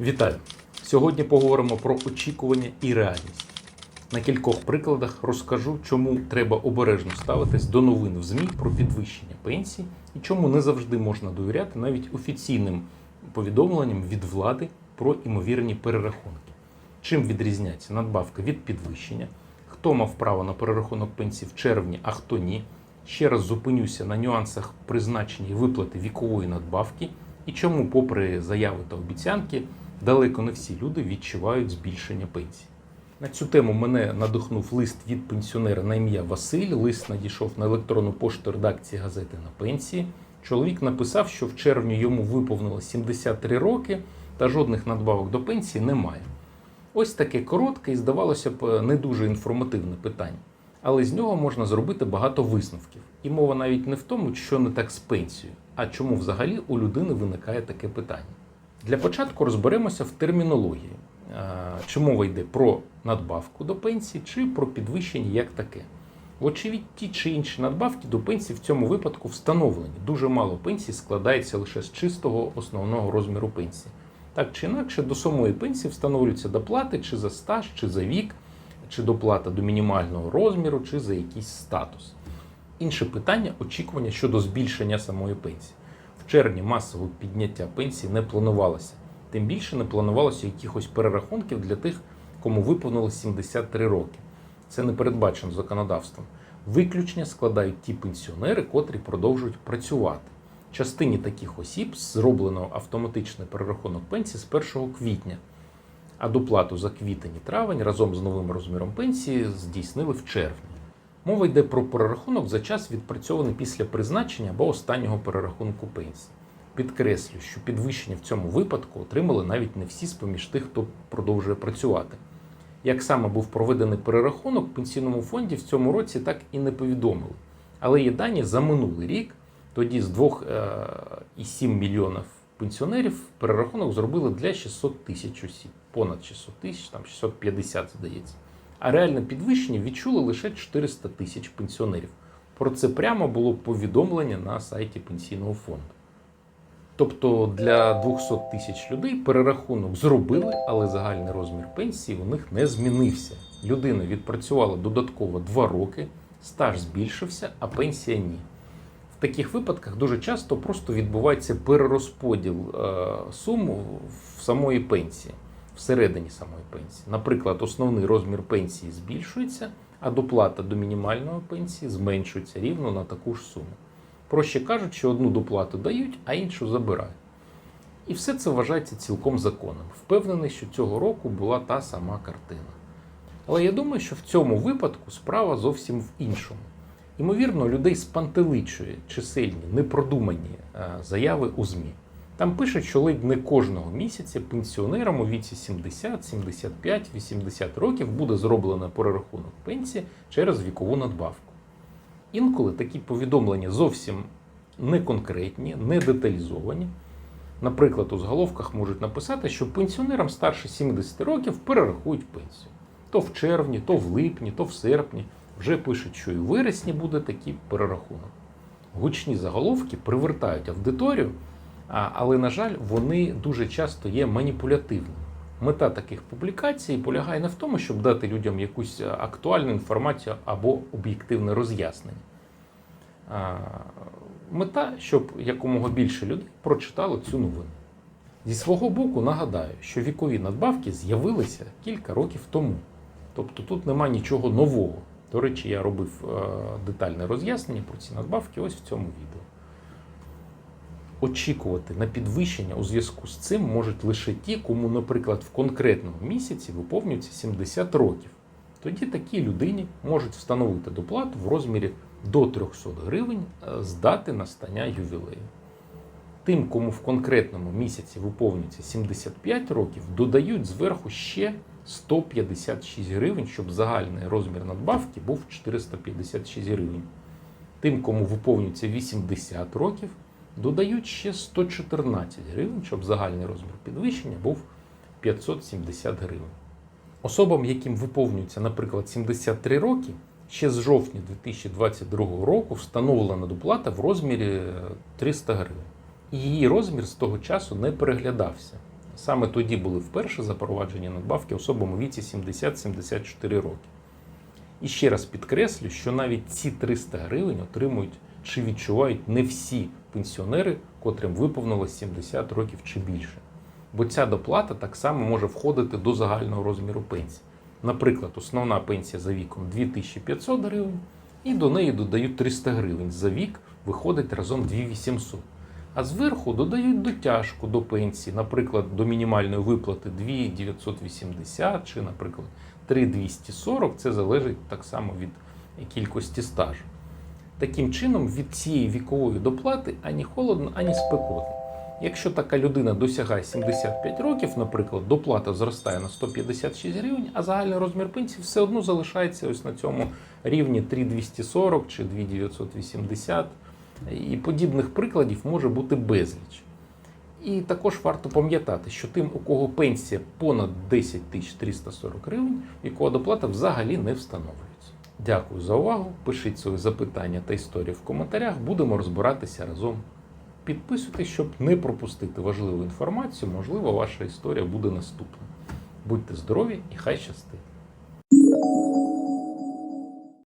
Вітаю! Сьогодні поговоримо про очікування і реальність. На кількох прикладах розкажу, чому треба обережно ставитись до новин в ЗМІ про підвищення пенсій і чому не завжди можна довіряти навіть офіційним повідомленням від влади про імовірні перерахунки. Чим відрізняється надбавка від підвищення, хто мав право на перерахунок пенсії в червні, а хто ні. Ще раз зупинюся на нюансах призначення і виплати вікової надбавки і чому, попри заяви та обіцянки, далеко не всі люди відчувають збільшення пенсії. На цю тему мене надихнув лист від пенсіонера на ім'я Василь. Лист надійшов на електронну пошту редакції газети на пенсії. Чоловік написав, що в червні йому виповнило 73 роки та жодних надбавок до пенсії немає. Ось таке коротке і, здавалося б, не дуже інформативне питання. Але з нього можна зробити багато висновків. І мова навіть не в тому, що не так з пенсією, а чому взагалі у людини виникає таке питання. Для початку розберемося в термінології, Е, мова йде про надбавку до пенсії, чи про підвищення як таке. Вочевидь, ті чи інші надбавки до пенсії в цьому випадку встановлені. Дуже мало пенсій складається лише з чистого основного розміру пенсії. Так чи інакше, до самої пенсії встановлюються доплати чи за стаж, чи за вік, чи доплата до мінімального розміру, чи за якийсь статус. Інше питання очікування щодо збільшення самої пенсії. Червні масового підняття пенсії не планувалося. Тим більше не планувалося якихось перерахунків для тих, кому виповнилось 73 роки. Це не передбачено законодавством. Виключення складають ті пенсіонери, котрі продовжують працювати. Частині таких осіб зроблено автоматичний перерахунок пенсії з 1 квітня, а доплату за квітень і травень разом з новим розміром пенсії здійснили в червні. Мова йде про перерахунок за час відпрацьований після призначення або останнього перерахунку пенсії. Підкреслю, що підвищення в цьому випадку отримали навіть не всі з поміж тих, хто продовжує працювати. Як саме був проведений перерахунок в пенсійному фонді в цьому році так і не повідомили. Але є дані за минулий рік. Тоді з 2,7 мільйонів пенсіонерів перерахунок зробили для 600 тисяч осіб, понад 600 тисяч, там 650, здається. А реальне підвищення відчули лише 400 тисяч пенсіонерів. Про це прямо було повідомлення на сайті пенсійного фонду. Тобто для 200 тисяч людей перерахунок зробили, але загальний розмір пенсії у них не змінився. Людина відпрацювала додатково 2 роки, стаж збільшився, а пенсія ні. В таких випадках дуже часто просто відбувається перерозподіл е, сум в самої пенсії, всередині самої пенсії. Наприклад, основний розмір пенсії збільшується, а доплата до мінімальної пенсії зменшується рівно на таку ж суму. Проще кажучи, одну доплату дають, а іншу забирають. І все це вважається цілком законним. Впевнений, що цього року була та сама картина. Але я думаю, що в цьому випадку справа зовсім в іншому. Ймовірно, людей спантеличує чисельні, непродумані е, заяви у ЗМІ. Там пишуть, що ледь не кожного місяця пенсіонерам у віці 70, 75, 80 років буде зроблено перерахунок пенсії через вікову надбавку. Інколи такі повідомлення зовсім не конкретні, не деталізовані. Наприклад, у заголовках можуть написати, що пенсіонерам старше 70 років перерахують пенсію. То в червні, то в липні, то в серпні. Вже пишуть, що і в вересні буде такий перерахунок. Гучні заголовки привертають аудиторію, але, на жаль, вони дуже часто є маніпулятивними. Мета таких публікацій полягає не в тому, щоб дати людям якусь е, актуальну інформацію або об'єктивне роз'яснення. Мета, щоб якомога більше людей прочитало цю новину. Зі свого боку нагадаю, що вікові надбавки з'явилися кілька років тому. Тобто тут нема нічого нового. До речі, я робив е, детальне роз'яснення про ці надбавки ось в цьому відео. Очікувати на підвищення у зв'язку з цим можуть лише ті, кому, наприклад, в конкретному місяці виповнюється 70 років. Тоді такій людині можуть встановити доплату в розмірі до 300 гривень е, з дати настання ювілею. Тим, кому в конкретному місяці виповнюється 75 років, додають зверху ще 156 гривень, щоб загальний розмір надбавки був 456 гривень. Тим, кому виповнюється 80 років, додають ще 114 гривень, щоб загальний розмір підвищення був 570 гривень. Особам, яким виповнюється, наприклад, 73 роки, ще з жовтня 2022 року встановлена доплата в розмірі е, 300 гривень. І її розмір з того часу не переглядався. Саме тоді були вперше запроваджені надбавки особам у віці 70-74 роки. І ще раз підкреслю, що навіть ці 300 гривень отримують чи відчувають не всі пенсіонери, котрим виповнилось 70 років чи більше. Бо ця доплата так само може входити до загального розміру пенсії. Наприклад, основна пенсія за віком 2500 гривень, і до неї додають 300 гривень. За вік виходить разом 2800. А зверху додають дотяжку до пенсії, наприклад, до мінімальної виплати 2980 чи, наприклад, 3240. Це залежить так само від кількості стажу. Таким чином, від цієї вікової доплати ані холодно, ані спекотно. Якщо така людина досягає 75 років, наприклад, доплата зростає на 156 гривень, а загальний розмір пенсії все одно залишається ось на цьому рівні 3240 чи 2980. І подібних прикладів може бути безліч. І також варто пам'ятати, що тим, у кого пенсія понад 10 340 гривень, вікова доплата взагалі не встановлюється. Дякую за увагу. Пишіть свої запитання та історії в коментарях. Будемо розбиратися разом. Підписуйтесь, щоб не пропустити важливу інформацію. Можливо, ваша історія буде наступна. Будьте здорові і хай щастить!